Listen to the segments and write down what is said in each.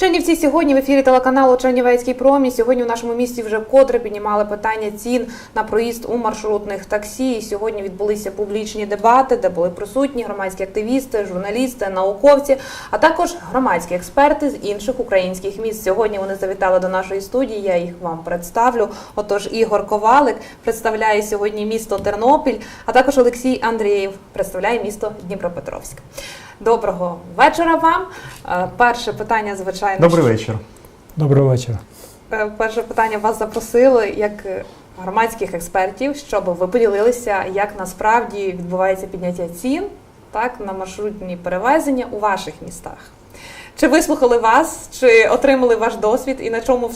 Чернівці сьогодні в ефірі телеканалу Чернівецький промі. Сьогодні в нашому місті вже вкотре піднімали питання цін на проїзд у маршрутних таксі. І сьогодні відбулися публічні дебати, де були присутні громадські активісти, журналісти, науковці, а також громадські експерти з інших українських міст. Сьогодні вони завітали до нашої студії. Я їх вам представлю. Отож, Ігор Ковалик представляє сьогодні місто Тернопіль, а також Олексій Андрієв представляє місто Дніпропетровськ. Доброго вечора вам. Е, Перше питання, звичайно, Добрий вечір. Доброго вечора. Е, Перше питання вас запросили як громадських експертів, щоб ви поділилися, як насправді відбувається підняття цін так на маршрутні перевезення у ваших містах. Чи вислухали вас, чи отримали ваш досвід, і на чому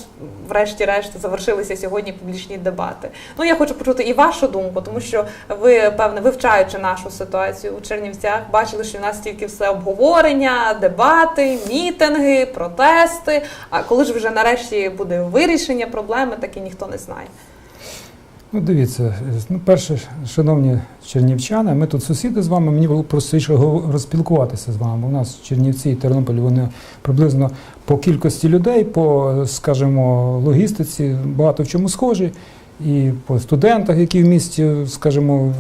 врешті-решт завершилися сьогодні публічні дебати? Ну я хочу почути і вашу думку, тому що ви, певне, вивчаючи нашу ситуацію у Чернівцях, бачили, що в нас тільки все обговорення, дебати, мітинги, протести. А коли ж вже нарешті буде вирішення проблеми, так і ніхто не знає. Ну, дивіться, ну, перше, шановні чернівчани, ми тут сусіди з вами, мені було простіше розпілкуватися з вами. У нас Чернівці і Тернопіль, вони приблизно по кількості людей, по, скажімо, логістиці багато в чому схожі. І по студентах, які в місті, скажімо,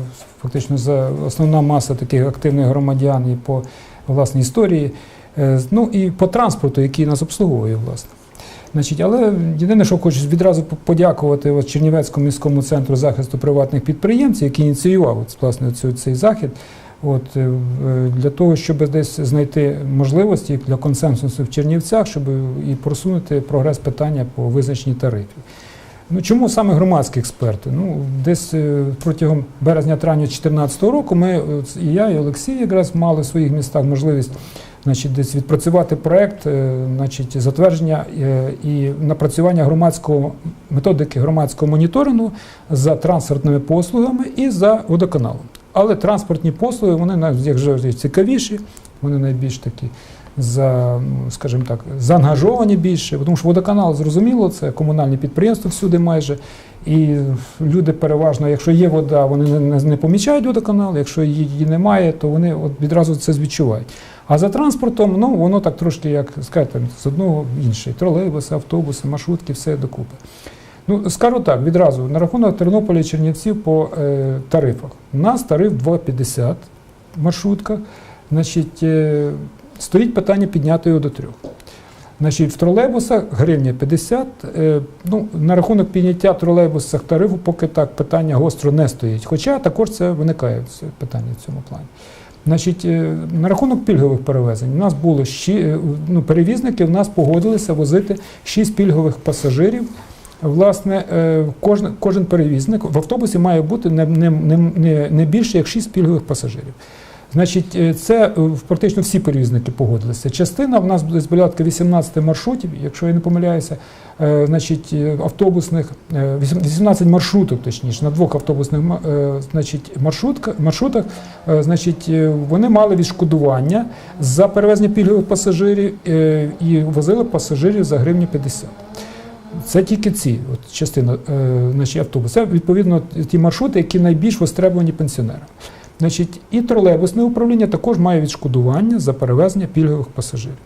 фактично за основна маса таких активних громадян, і по власній історії, Е, ну і по транспорту, який нас обслуговує, власне. Значить, але єдине, що хочу відразу подякувати от Чернівецькому міському центру захисту приватних підприємців, який ініціював от, власне цю, цей захід. От, е, е, для того, щоб десь знайти можливості для консенсусу в Чернівцях, щоб і просунути прогрес питання по визначенні тарифів. Ну, чому саме громадські експерти? Ну, десь е, протягом березня-травня 2014 року ми, і я, і Олексій якраз мали в своїх містах можливість значить, десь відпрацювати проект, е, значить, затвердження е, і напрацювання громадського методики громадського моніторингу за транспортними послугами і за водоканалом. Але транспортні послуги, вони як завжди цікавіші, вони найбільш такі за, скажімо так, заангажовані більше, тому що водоканал зрозуміло, це комунальне підприємство всюди майже. І люди переважно, якщо є вода, вони не, не помічають водоканал, якщо її немає, то вони от відразу це відчувають. А за транспортом, ну воно так трошки, як сказати, з одного в інший. Тролейбуси, автобуси, маршрутки, все докупи. Ну, скажу так, відразу, на рахунок Тернополя і Чернівців по е, тарифах. У нас тариф 2,50 маршрутка. Значить, е, стоїть питання підняти його до трьох. Значить, в тролейбусах гривня 50. Е, ну, на рахунок підняття в тролейбусах тарифу поки так питання гостро не стоїть. Хоча також це виникає питання в цьому плані. Значить, е, на рахунок пільгових перевезень у нас було щі, е, ну, перевізники, в нас погодилися возити 6 пільгових пасажирів. Власне, е, кожен, кожен перевізник в автобусі має бути не, не, не, не, більше як 6 пільгових пасажирів. Значить, е, це е, практично всі перевізники погодилися. Частина в нас десь порядка 18 маршрутів, якщо я не помиляюся, е, значить, автобусних, е, 18 маршруток, точніше, на двох автобусних значить, маршрутка, маршрутах, значить, вони мали відшкодування за перевезення пільгових пасажирів і возили пасажирів за гривню 50. Це тільки ці от, частина значить, автобусів. Це відповідно ті маршрути, які найбільш востребовані пенсіонерам. Значить, і тролейбусне управління також має відшкодування за перевезення пільгових пасажирів.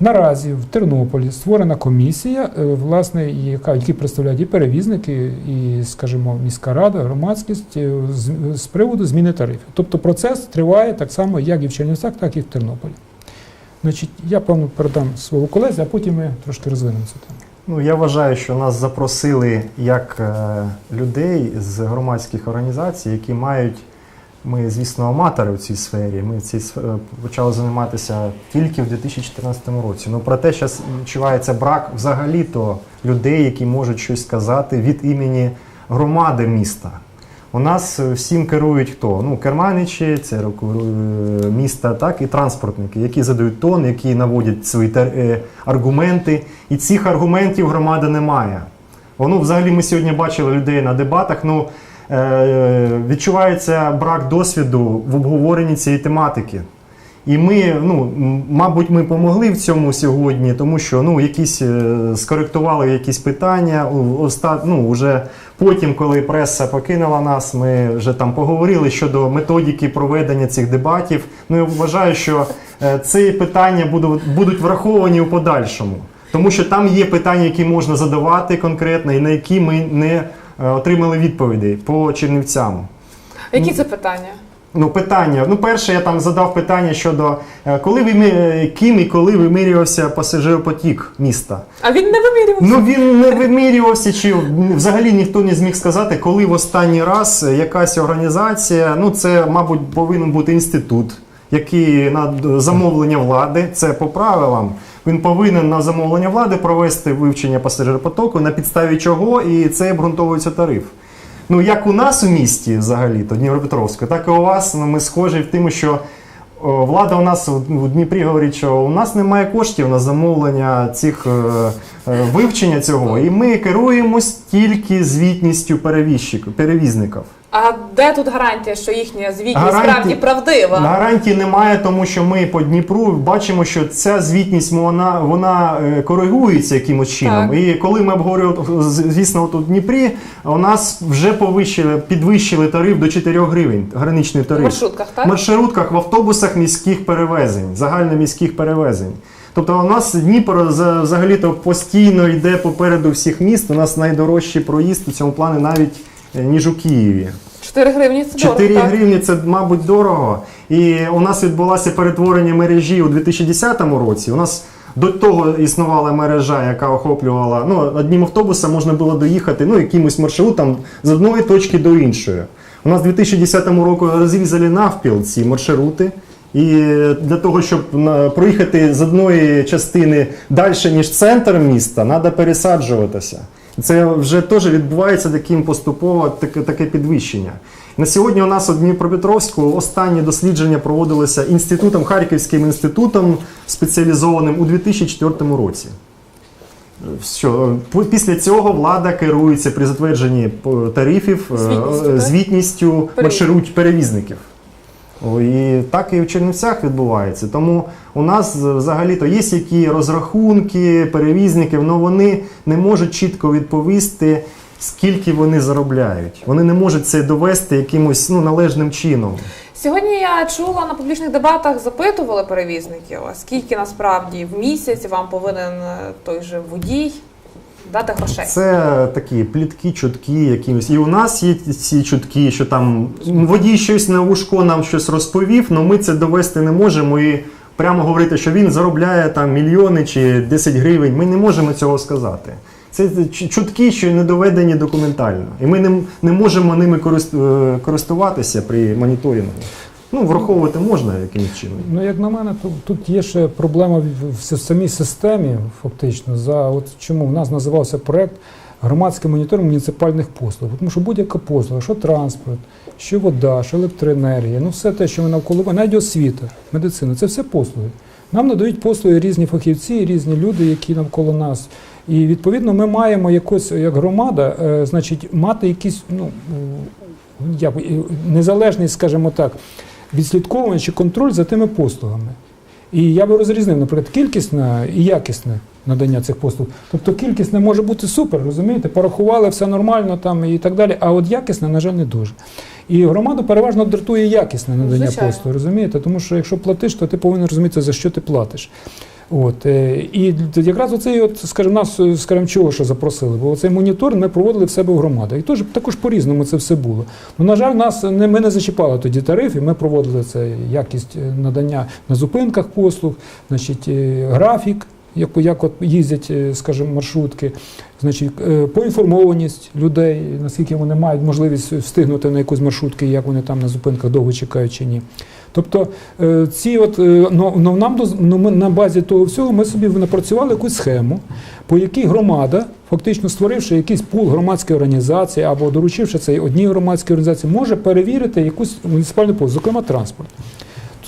Наразі в Тернополі створена комісія, е, власне, яка які представляють і перевізники, і, скажімо, міська рада, громадськість е, з, приводу зміни тарифів. Тобто процес триває так само, як і в Чернівцях, так і в Тернополі. Значить, я певно передам свого колезі, а потім ми трошки розвинемо цю тему. Ну я вважаю, що нас запросили як е, людей з громадських організацій, які мають. Ми, звісно, аматори в цій сфері. Ми в цій сф- е, почали займатися тільки в 2014 році. Ну проте зараз відчувається брак взагалі-то людей, які можуть щось сказати від імені громади міста. У нас е, всім керують хто? Ну, керманичі, це е, міста, так, і транспортники, які задають тон, які наводять свої е, аргументи. І цих аргументів громада не має. Воно взагалі ми сьогодні бачили людей на дебатах. Ну, відчувається брак досвіду в обговоренні цієї тематики. І ми, ну, мабуть, ми помогли в цьому сьогодні, тому що ну, якісь е, скоректували якісь питання. Оста, ну, вже потім, коли преса покинула нас, ми вже там поговорили щодо методики проведення цих дебатів. Ну, я вважаю, що е, ці питання будуть, враховані у подальшому. Тому що там є питання, які можна задавати конкретно, і на які ми не е, отримали відповіді по Чернівцям. Які це питання? Ну, питання. Ну, перше, я там задав питання щодо е, коли вимі... е, ким і коли вимірювався пасажиропотік міста. А він не вимірював. Ну він не вимірювався, чи взагалі ніхто не зміг сказати, коли в останній раз якась організація, ну це, мабуть, повинен бути інститут, який на замовлення влади, це по правилам. Він повинен на замовлення влади провести вивчення пасажиропотоку, на підставі чого, і це обґрунтовується тариф. Ну, як у нас у місті взагалі, то Дніпропетровську, так і у вас ну, ми схожі в тому, що о, влада у нас у Дніпрі говорить, що у нас немає коштів на замовлення цих е, е, вивчення цього, і ми керуємось тільки звітністю перевізників. А де тут гарантія, що їхня звітність Гарантії- справді правдива? Гарантій немає, тому що ми по Дніпру бачимо, що ця звітність вона, вона е, коригується якимось чином. Так. І коли ми обговорювали, з- звісно, от у Дніпрі, у нас вже повищили, підвищили тариф до 4 гривень, граничний В тариф. маршрутках, так? В маршрутках, в автобусах міських перевезень, загальноміських перевезень. Тобто у нас Дніпро за- взагалі-то постійно йде попереду всіх міст. У нас найдорожчий проїзд у цьому плані навіть е, ніж у Києві. 4 гривні це 4 дорого, так? гривні це, мабуть, дорого. І у нас відбулося перетворення мережі у 2010 році. У нас до того існувала мережа, яка охоплювала ну, одним автобусом можна було доїхати ну, якимось маршрутом з одної точки до іншої. У нас в 2010 році розрізали навпіл ці маршрути. І для того, щоб проїхати з одної частини далі, ніж центр міста, треба пересаджуватися. Це вже теж відбувається таким поступово таке, таке підвищення. На сьогодні у нас у Дніпропетровську останні дослідження проводилися інститутом, Харківським інститутом спеціалізованим у 2004 році. Що, після цього влада керується при затвердженні тарифів е, Звітністю, маршрут перевізників. І так і в Чернівцях відбувається. Тому у нас взагалі-то є які розрахунки перевізників, але вони не можуть чітко відповісти, скільки вони заробляють. Вони не можуть це довести якимось ну, належним чином. Сьогодні я чула на публічних дебатах, запитували перевізників, скільки насправді в місяць вам повинен е, той же водій дати грошей. Це такі плітки, чутки якимось. І у нас є ці чутки, що там водій щось на вушко нам щось розповів, але ми це довести не можемо і прямо говорити, що він заробляє там мільйони чи 10 гривень. Ми не можемо цього сказати. Це чутки, що не доведені документально. І ми не, не можемо ними е, користуватися при моніторингу. Ну, враховувати можна якимось чином. Ну, як на мене, то тут є ще проблема в, самій системі, фактично. За от чому в нас називався проект громадський моніторинг муніципальних послуг. Тому що будь-яка послуга, що транспорт, що вода, що електроенергія, ну все те, що ми навколо навіть освіта, медицина, це все послуги. Нам надають послуги різні фахівці, різні люди, які навколо нас. І відповідно ми маємо якось як громада, е, значить, мати якісь ну е, незалежність, скажімо так, відслідковування чи контроль за тими послугами. І я би розрізнив, наприклад, кількісне і якісне надання цих послуг. Тобто кількісне може бути супер, розумієте, порахували все нормально там і так далі, а от якісне, на жаль, не дуже. І громаду переважно дратує якісне надання Звичайно. послуг, розумієте? Тому що якщо платиш, то ти повинен розуміти, за що ти платиш. От, е, і якраз оцей, от, скажімо, нас, е, скажімо, чого що запросили, бо цей монітор ми проводили в себе в громадах. І теж, також по-різному це все було. Ну, на жаль, нас не, ми не зачіпали тоді тарифи, ми проводили це якість е, надання на зупинках послуг, значить, е, графік, як, як от їздять, е, скажімо, маршрутки, значить, е, поінформованість людей, наскільки вони мають можливість встигнути на якусь маршрутки, як вони там на зупинках довго чекають чи ні. Тобто е, ці от е, ну, ну, нам ну, ми на базі того всього ми собі напрацювали якусь схему, по якій громада, фактично створивши якийсь пул громадської організації або доручивши це одній громадській організації, може перевірити якусь муніципальну послугу, зокрема транспорт.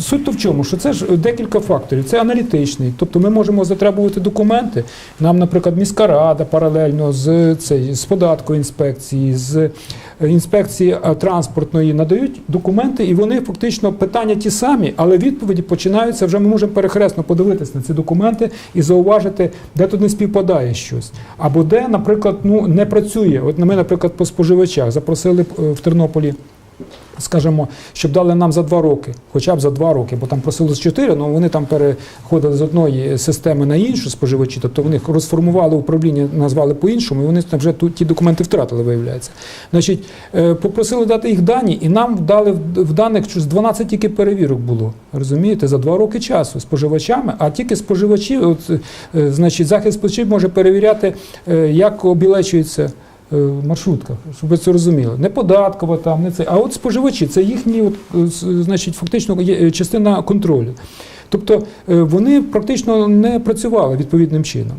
Суть то в чому, що це ж декілька факторів. Це аналітичний, тобто ми можемо затребувати документи. Нам, наприклад, міська рада паралельно з цей, з податкової інспекції, з е, інспекції е, транспортної надають документи, і вони фактично питання ті самі, але відповіді починаються вже. Ми можемо перехресно подивитися на ці документи і зауважити, де тут не співпадає щось, або де, наприклад, ну не працює. От ми, наприклад, по споживачах запросили е, в Тернополі скажімо, щоб дали нам за два роки, хоча б за два роки, бо там просили з чотири, але вони там переходили з одної системи на іншу споживачі, тобто вони розформували управління, назвали по-іншому, і вони там вже ті документи втратили, виявляється. Значить, е, попросили дати їх дані, і нам дали в- даних з 12 тільки перевірок було. Розумієте, за два роки часу споживачами, а тільки споживачі, от, е, значить, захист споживачів може перевіряти, е, як обілечується. Е, маршрутках, щоб ви це розуміли. Не податкова там, не це. А от споживачі, це їхні, от, е, значить, фактично є е, частина контролю. Тобто вони практично не працювали відповідним чином.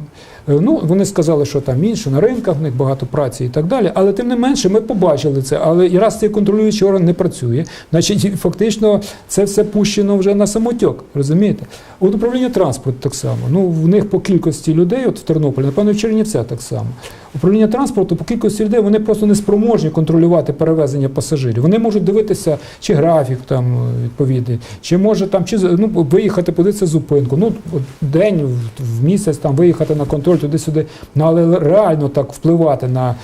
Е, Ну, вони сказали, що там інше на ринках, в них багато праці і так далі. Але тим не менше, ми побачили це. Але і раз цей контролюючий орган не працює, значить фактично це все пущено вже на самотьок. Розумієте? От управління транспорту так само. Ну, в них по кількості людей, от в Тернополі, напевно, в Чернівцях так само. Управління транспорту по кількості людей вони просто не спроможні контролювати перевезення пасажирів. Вони можуть дивитися, чи графік там е, відповідний, чи може там чи ну, виїхати, подивитися зупинку. Ну, день в місяць там виїхати на контроль туди-сюди. Ну але реально так впливати на.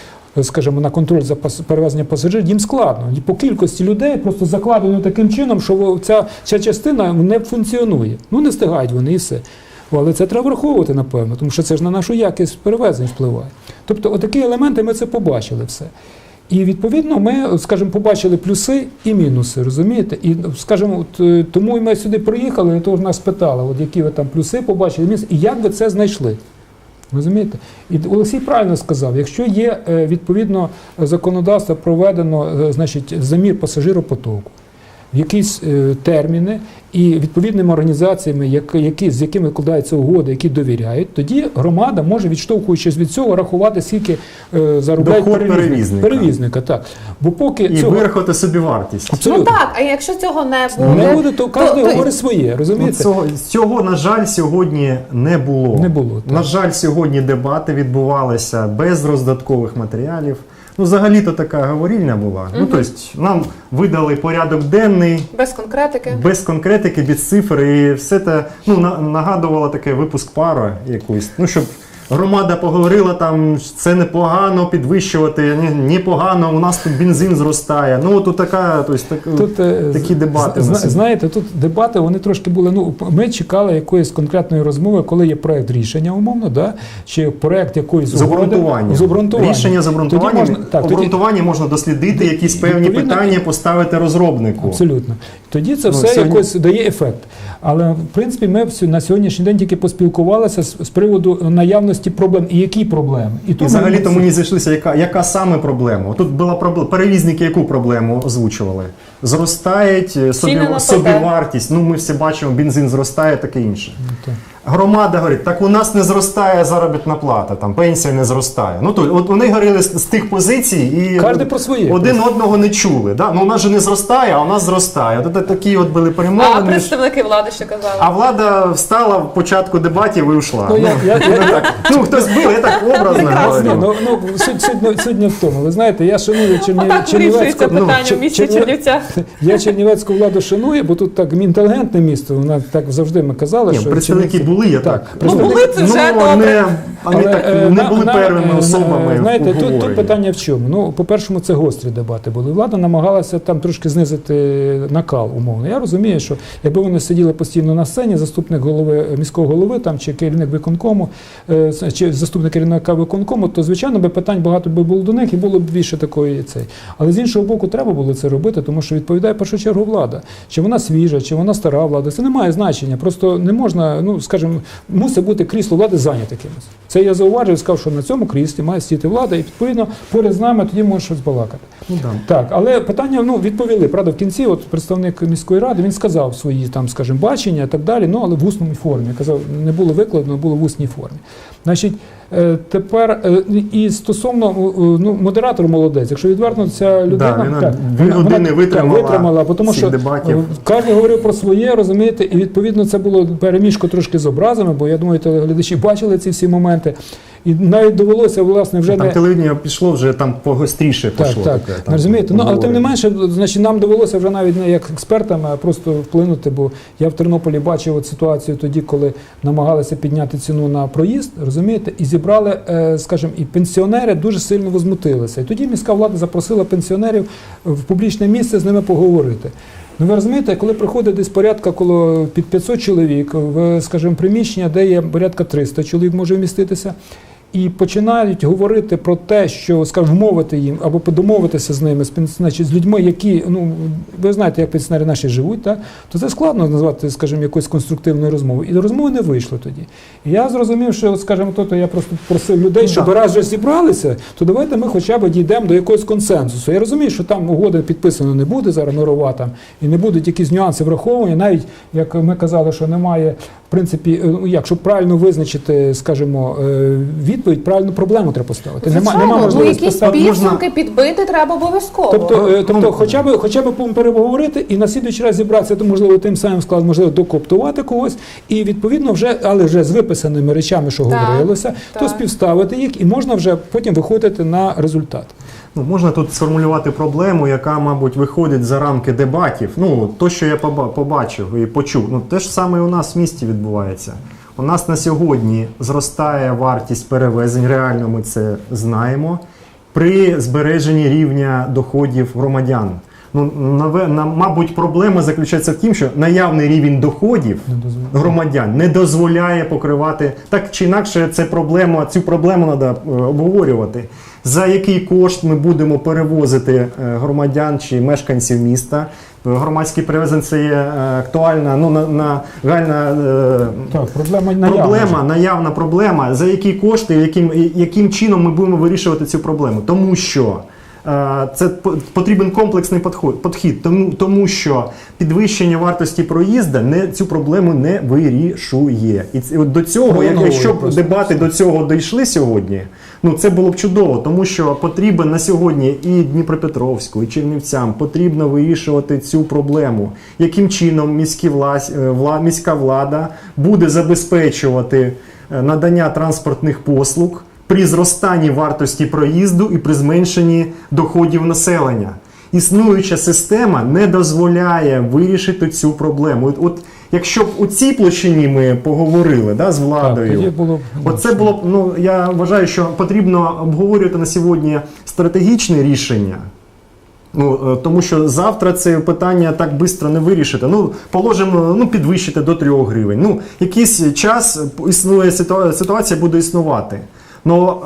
Скажімо, на контроль за перевезення пасажирів їм складно. І по кількості людей просто закладено таким чином, що ця, ця частина не функціонує. Ну не встигають вони і все. Але це треба враховувати, напевно, тому що це ж на нашу якість перевезень впливає. Тобто, отакі елементи ми це побачили все. І відповідно ми, скажімо, побачили плюси і мінуси, розумієте? І, скажімо, от, е, тому ми сюди приїхали, і то нас питали, от які ви там плюси побачили, мінуси, і як ви це знайшли. Розумієте? І Олексій правильно сказав, якщо є е, відповідно законодавство проведено, е, значить, замір пасажиропотоку, в якісь е, терміни і відповідними організаціями, які, які, з якими вкладаються угоди, які довіряють, тоді громада може, відштовхуючись від цього, рахувати, скільки е, заробляють Доход перевізник. перевізника. перевізника. Так. Бо поки І цього вирахувати собі вартість. абсолютно Ну так, а якщо цього не не буде, буде, то кожен то- говорить своє, Ну, розумієте? цього, цього, на жаль, сьогодні не було. Не було, так. На жаль, сьогодні дебати відбувалися без роздаткових матеріалів. Ну, взагалі-то така говорільня була. Ну, тобто, нам видали порядок денний, без конкретики. без конкретики, без цифр, і все це ну, на- нагадувало таке випуск пара якусь. Ну, щоб громада поговорила там, це непогано підвищувати, ні, непогано, у нас тут бензин зростає. Ну, от така, тобто, так, Тут е, такі дебати. зна- знаєте, тут дебати вони трошки були. Ну ми чекали якоїсь конкретної розмови, коли є проект рішення, умовно, да чи проект якоїсь З угоди. обґрунтуванням. з. Рішення з Тоді обґрунтуванням. можна- так, тоді- обґрунтування можна дослідити, якісь певні питання поставити розробнику. Абсолютно. Тоді це Ну, все сьогодні- якось дає ефект. Але в принципі ми всю- на сьогоднішній день тільки поспілкувалися з, з приводу наявності проблем і які проблеми. І тому взагалі ми тому не зійшлися, яка, яка саме проблема? Тут була проблема. Перевізники яку проблему озвучували? Зростає е, собі, собівартість. Ну, ми всі бачимо, бензин зростає, таке інше. так. Громада говорить, так у нас не зростає заробітна плата, там пенсія не зростає. Ну то от вони говорили з, з тих позицій і Кожен про своє. один одного не чули. Да? Ну у нас же не зростає, а у нас зростає. От такі от були А перемовини. представники влади що казали? А влада встала в початку дебатів і ушла. Ну, я, я, я, Ну, так. Ну, хтось був, я так образно говорю. ну, ну, суть, суть, суть не в тому. Ви знаєте, я шаную Черні, Отак Чернівецьку. ну, питання в місті Чернівцях. Я Чернівецьку владу шаную, бо тут так інтелігентне місто. Вона так завжди ми казали, Ні, що представники були, я так. Ну, були це вже ну, добре. не, вони Але, так е, не на- були на- первими е, особами. Знаєте, тут, тут питання в чому? Ну, по-першому, це гострі дебати були. Влада намагалася там трошки знизити накал, умовно. Я розумію, що якби вони сиділи постійно на сцені, заступник голови міського голови там чи керівник виконкому, е, чи заступник керівника виконкому, то звичайно би питань багато би було до них і було б більше такої цей. Але з іншого боку, треба було це робити, тому що відповідає в першу чергу влада. Чи вона свіжа, чи вона стара влада, це не має значення. Просто не можна, ну скажімо, мусить бути крісло влади зайняте кимось. Це я зауважив, сказав, що на цьому кріслі має сидіти влада, і відповідно поряд з нами тоді може щось балакати. Ну, да. Так, але питання ну відповіли. Правда, в кінці, от представник міської ради, він сказав свої там, скажімо, бачення і так далі. Ну але в усній формі. Казав, не було викладено, було в усній формі. Значить, е, тепер е, і стосовно е, ну, модератор молодець. Якщо відверто, ця людина вона так, дві години так, витримала витримала, тому що дебатів. кожен говорив про своє, розумієте, і відповідно це було переміжко трошки з образами, бо я думаю, телеглядачі бачили ці всі моменти. І навіть довелося власне вже там не телевидення пішло вже там погостріше так, пішло. так. там, розумієте? Ну, але тим не менше, значить, нам довелося вже навіть не як експертам, а просто вплинути, бо я в Тернополі бачив от ситуацію тоді, коли намагалися підняти ціну на проїзд, розумієте, і зібрали, е, скажімо, і пенсіонери дуже сильно возмутилися. І тоді міська влада запросила пенсіонерів в публічне місце з ними поговорити. Ну, ви розумієте, коли приходить десь порядка коло під 500 чоловік в, скажімо, приміщення, де є порядка 300 чоловік може вміститися, і починають говорити про те, що скажімо, вмовити їм або подомовитися з ними, з, значить, з людьми, які ну ви знаєте, як пенсіонери наші живуть, так, то це складно назвати, скажімо, якоюсь конструктивною розмовою. І до розмови не вийшло тоді. І я зрозумів, що, скажімо, то, то я просто просив людей, Ну, щоб раз вже зібралися, то давайте ми хоча б дійдемо до якогось консенсусу. Я розумію, що там угода підписана не буде зараз мирова там, і не будуть якісь нюанси враховані, навіть як ми казали, що немає. В принципі, е, ну, як щоб правильно визначити, скажімо, е, відповідь, правильно проблему треба поставити. Нема, Звичайно, нема ну можливості якісь поставити. підсумки підбити треба обов'язково. Тобто, е, тобто Ну, хоча б хоча б переговорити і на слідуючий раз зібратися, то можливо тим самим складом, можливо, докоптувати когось, і відповідно вже, але вже з виписаними речами, що Так, говорилося, то так. співставити їх, і можна вже потім виходити на результат. Ну, можна тут сформулювати проблему, яка, мабуть, виходить за рамки дебатів. Ну, то, що я поба- побачив і почув, ну те ж саме і у нас в місті відбувається. У нас на сьогодні зростає вартість перевезень, реально ми це знаємо, при збереженні рівня доходів громадян. Ну, наве- на, мабуть, проблема заключається в тім, що наявний рівень доходів Не громадян не дозволяє покривати так чи інакше. Це проблема. Цю проблему треба обговорювати. За який кошт ми будемо перевозити е, громадян чи мешканців міста? Громадські перевезення це є е, актуальна, ну на, на гальна е, Так, проблема наявна. проблема, наявна проблема. За які кошти, яким, яким чином ми будемо вирішувати цю проблему? Тому що це потрібен комплексний подход- підхід, тому, тому що підвищення вартості проїзду не цю проблему не вирішує. І от до цього, як, якщо б дебати до цього дійшли сьогодні, ну це було б чудово, тому що потрібен на сьогодні і Дніпропетровську, і Чернівцям потрібно вирішувати цю проблему. Яким чином міські влас, е, вла, міська влада буде забезпечувати е, надання транспортних послуг при зростанні вартості проїзду і при зменшенні доходів населення. Існуюча система не дозволяє вирішити цю проблему. От, от якщо б у цій площині ми поговорили да, з владою, тоді було б, ну, Оце було б, ну я вважаю, що потрібно обговорювати на сьогодні стратегічне рішення. Ну, е, тому що завтра це питання так швидко не вирішити. Ну, положимо, ну, підвищити до 3 гривень. Ну, якийсь час існує ситуа- ситуація буде існувати. Ну,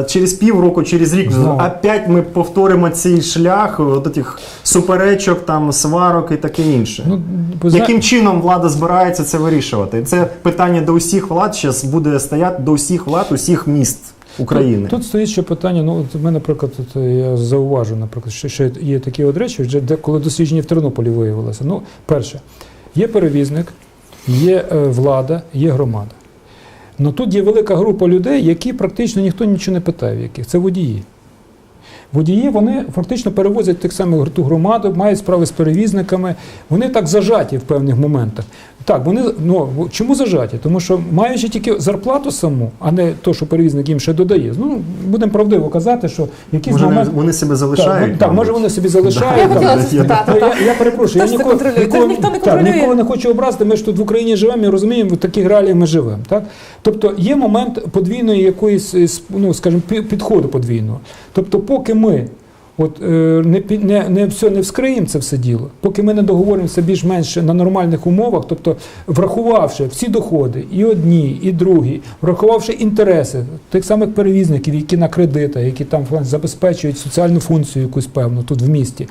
е, через півроку, через рік Знову. опять ми повторимо цей шлях от тих суперечок, там, сварок і таке інше. ну, ви зна- Яким чином влада збирається це вирішувати? Це питання до усіх влад зараз буде стояти до усіх влад, усіх міст України. Тут, тут стоїть ще питання. Ну, от ми, наприклад, тут е, я зауважу, наприклад, що, що є такі от речі, вже де коли дослідження в Тернополі виявилося. Ну, перше, є перевізник, є е, влада, є громада. Ну тут є велика група людей, які практично ніхто нічого не питає, яких це водії. Водії вони фактично перевозять тих самих ту громаду, мають справи з перевізниками. Вони так зажаті в певних моментах. Так, вони ну чому зажаті? Тому що маючи тільки зарплату саму, а не то, що перевізник їм ще додає. Ну будемо правдиво казати, що якісь Може, вони, вони себе залишають? ну, так, може вони собі залишають. Я Да, це я- так. я, я перепрошую, Хто я ж це ніколи, контролює? Ніхто не так, ніколи не хочу образити, ми ж тут в Україні живемо і розуміємо, в таких реаліях ми живемо. Так? Тобто є момент подвійної якоїсь, е, ну, скажімо, підходу подвійного. Тобто, поки ми от, е, не, не, не все не вскриємо це все діло, поки ми не договоримося більш-менш на нормальних умовах, тобто врахувавши всі доходи, і одні, і другі, врахувавши інтереси тих самих перевізників, які на кредитах, які там забезпечують соціальну функцію якусь певну тут в місті,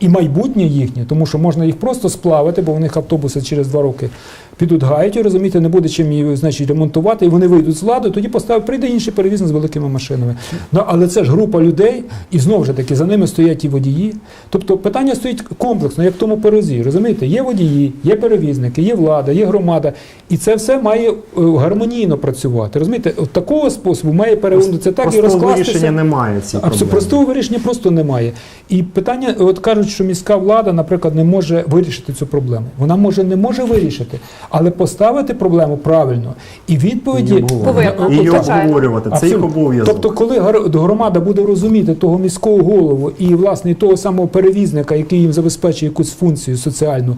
і майбутнє їхнє, тому що можна їх просто сплавити, бо у них автобуси через два роки підуть гають, розумієте, не буде чим її значить, ремонтувати, і вони вийдуть з ладу, тоді поставить, прийде інший перевізник з великими машинами. Ну, але це ж група людей, і знову ж таки за ними стоять і водії. Тобто питання стоїть комплексно, як в тому перезі. Розумієте, є водії, є перевізники, є влада, є громада, і це все має е, гармонійно працювати. Розумієте, от такого способу має перевернути це так і розкластися. вирішення немає Абсолютно проблеми. простого вирішення просто немає. І питання, от кажуть, що міська влада, наприклад, не може вирішити цю проблему. Вона може не може вирішити, Але поставити проблему правильно і відповіді І обговорювати. Це їх обов'язок. Тобто, коли гар- громада буде розуміти того міського голову і власне того самого перевізника, який їм забезпечує якусь функцію соціальну.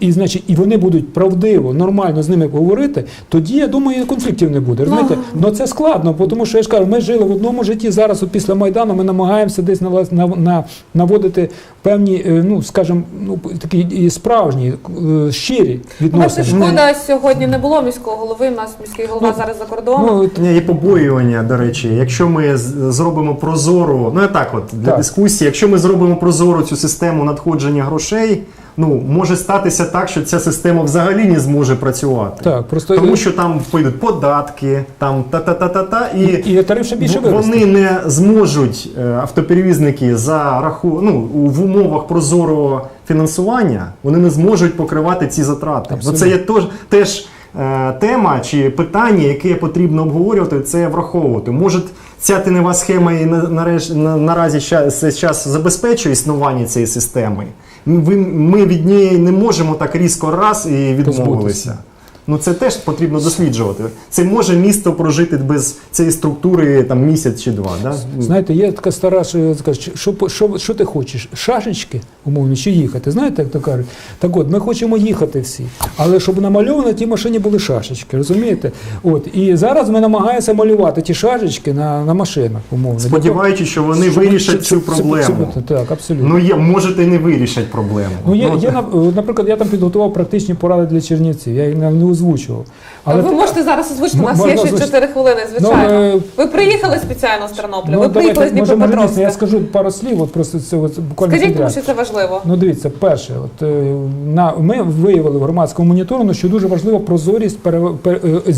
І значить, і вони будуть правдиво, нормально з ними говорити, тоді я думаю, і конфліктів не буде. Розумієте? Ну це складно, тому що я ж кажу, ми жили в одному житті. Зараз, от після майдану, ми намагаємося десь на, на, на, наводити певні, е, ну скажімо, ну такі справжні, е, щирі відносини. шкода, сьогодні не було міського голови. У нас міський голова Ну, зараз за кордоном. Ну, от, Є побоювання, до речі, якщо ми зробимо прозору, ну я так от для Так. дискусії, якщо ми зробимо прозору цю систему надходження грошей, ну може статися так, що ця система взагалі не зможе працювати. так, просто Тому що там пойдуть податки, там та-та-та-та-та, і, і тариф ще більше виросте. вони не зможуть е, автоперевізники за раху, ну, в умовах прозорого фінансування, вони не зможуть покривати ці затрати. Бо Абсолютно. це є теж, теж тема чи питання, яке потрібно обговорювати, це враховувати. Може, ця тінева схема і наразі час забезпечує існування цієї системи. Ми, ми від неї не можемо так різко раз і відмовилися. Ну це теж потрібно досліджувати. Це може місто прожити без цієї структури там місяць чи два. Да? Знаєте, є така стара, що скаже, що, що, що ти хочеш? Шашечки, умовно, чи їхати? Знаєте, як то кажуть? Так от, ми хочемо їхати всі, але щоб намальовано ті машині були шашечки, розумієте? От, і зараз ми намагаємося малювати ті шашечки на, на машинах, умовно. Сподіваючись, що вони Щоб- вирішать щоб- цю проблему. щоб- Так, абсолютно. Ну є, можете не вирішать проблему. Ну, є, Ну, є, наприклад, я там підготував практичні поради для чернівців, я їх не, озвучував. ви можете зараз озвучити, у нас є ще озвучити. 4 хвилини, Ну, звичайно. е, Ви приїхали спеціально з Тернополя, Ну, ви приїхали з Дніпропетровська. я скажу пару слів, от просто це от, буквально Скажіть, тому що це важливо. Ну, дивіться, перше, от е, на ми виявили в громадському моніторингу, що дуже важлива прозорість пере, пер- е,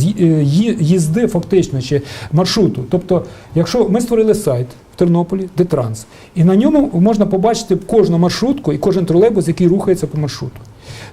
їзди фактично чи маршруту. Тобто, якщо ми створили сайт в Тернополі, Детранс, і на ньому можна побачити кожну маршрутку і кожен тролейбус, який рухається по маршруту.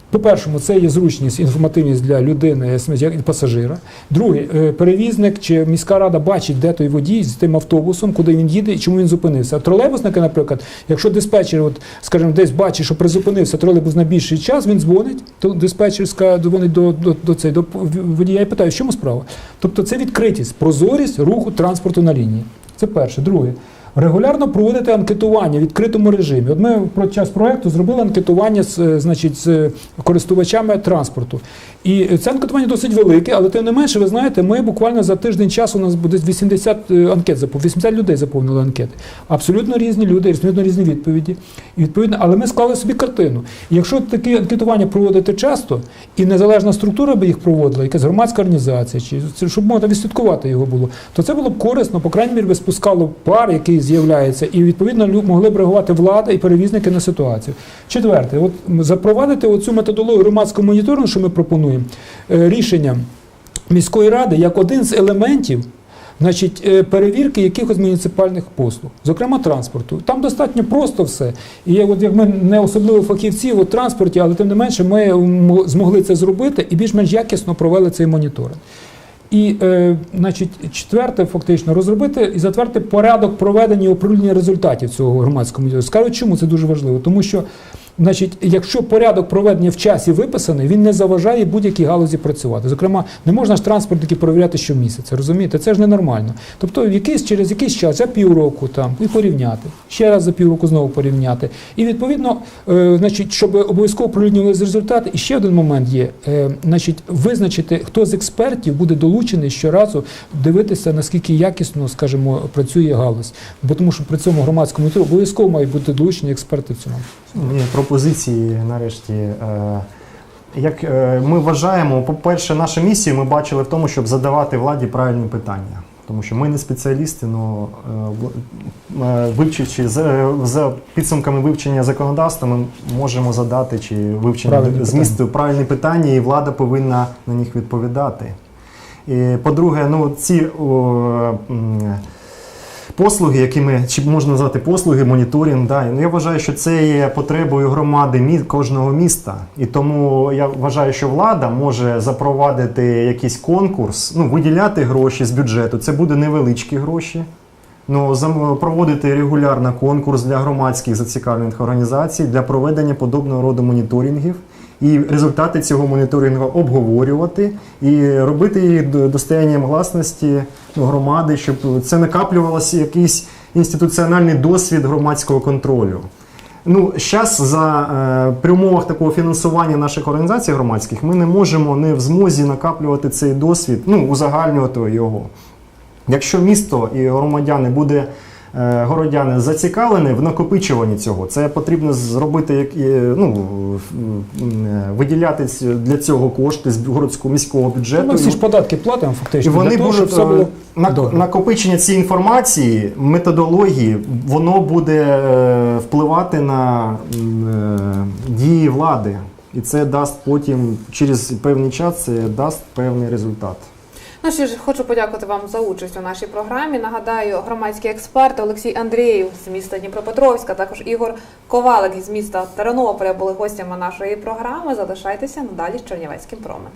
По-першому, це є зручність, інформативність для людини як пасажира. Друге, перевізник чи міська рада бачить, де той водій з тим автобусом, куди він їде і чому він зупинився. Тролейбусники, наприклад, якщо диспетчер, от, скажімо, десь бачить, що призупинився тролейбус на більший час, він дзвонить, то диспетчер ска- дзвонить до, до, до, цей, до водія і питає, в чому справа. Тобто це відкритість, прозорість руху транспорту на лінії. Це перше. Друге. Регулярно проводити анкетування в відкритому режимі. От ми про час проекту зробили анкетування з, е, значить, з користувачами транспорту. І це анкетування досить велике, але тим не менше, ви знаєте, ми буквально за тиждень часу у нас буде 80 е, анкет заповнили, 80 людей заповнили анкети. Абсолютно різні люди, абсолютно різні відповіді. І відповідно, але ми склали собі картину. І якщо такі анкетування проводити часто, і незалежна структура би їх проводила, якась громадська організація, чи щоб можна відслідкувати його було, то це було б корисно, по крайній мірі, би спускало пар, який з'являється, і відповідно могли б реагувати влада і перевізники на ситуацію. Четверте, от запровадити оцю методологію громадського моніторингу, що ми пропонуємо, е, рішенням міської ради як один з елементів. Значить, е, перевірки якихось муніципальних послуг, зокрема транспорту. Там достатньо просто все. І от як ми не особливо фахівці у транспорті, але тим не менше ми змогли це зробити і більш-менш якісно провели цей моніторинг. І, е, значить, четверте, фактично, розробити і затвердити порядок проведення і управління результатів цього громадського моніторингу. Скажу, чому це дуже важливо? Тому що, значить, якщо порядок проведення в часі виписаний, він не заважає будь-якій галузі працювати. Зокрема, не можна ж транспортники перевіряти щомісяця, розумієте? Це ж ненормально. Тобто, якийсь через якийсь час, за півроку там, і порівняти, ще раз за півроку знову порівняти. І відповідно, е, значить, щоб обов'язково прорівнювалися результати. І ще один момент є: е, значить, визначити, хто з експертів буде долучений щоразу дивитися, наскільки якісно, скажімо, працює галузь. Бо тому, що при цьому громадському обов'язково мають бути долучені експерти в цьому. Пропозиції нарешті. Е, Як е, ми вважаємо, по-перше, нашу місію ми бачили в тому, щоб задавати владі правильні питання. Тому що ми не спеціалісти, але вивчивши за, підсумками вивчення законодавства, ми можемо задати чи вивчення Правильні змісту правильні питання, і влада повинна на них відповідати. По-друге, ну ці о, послуги, які ми чи можна назвати послуги, моніторинг, да, ну, я вважаю, що це є потребою громади мі- кожного міста. І тому я вважаю, що влада може запровадити якийсь конкурс, ну, виділяти гроші з бюджету. Це буде невеличкі гроші. Ну, проводити регулярно конкурс для громадських зацікавлених організацій для проведення подобного роду моніторингів і результати цього моніторингу обговорювати і робити їх до- достоянням власності ну, громади, щоб це накаплювалося якийсь інституціональний досвід громадського контролю. Ну, зараз за е, при умовах такого фінансування наших організацій громадських ми не можемо не в змозі накаплювати цей досвід, ну узагальнювати його. Якщо місто і громадяни буде. Е, Городяни зацікавлені в накопичуванні цього. Це потрібно зробити як е, ну, е, виділяти для цього кошти з городського міського бюджету. Ми всі ж податки платимо І вони для того, щоб будуть все було накопичення цієї інформації, методології, воно буде впливати на дії влади. І це дасть потім через певний час це дасть певний результат. Ну що ж, хочу подякувати вам за участь у нашій програмі. Нагадаю, громадський експерт Олексій Андрієв з міста Дніпропетровська, також Ігор Ковалик з міста Тернополя були гостями нашої програми. Залишайтеся надалі з Чернівецьким променем.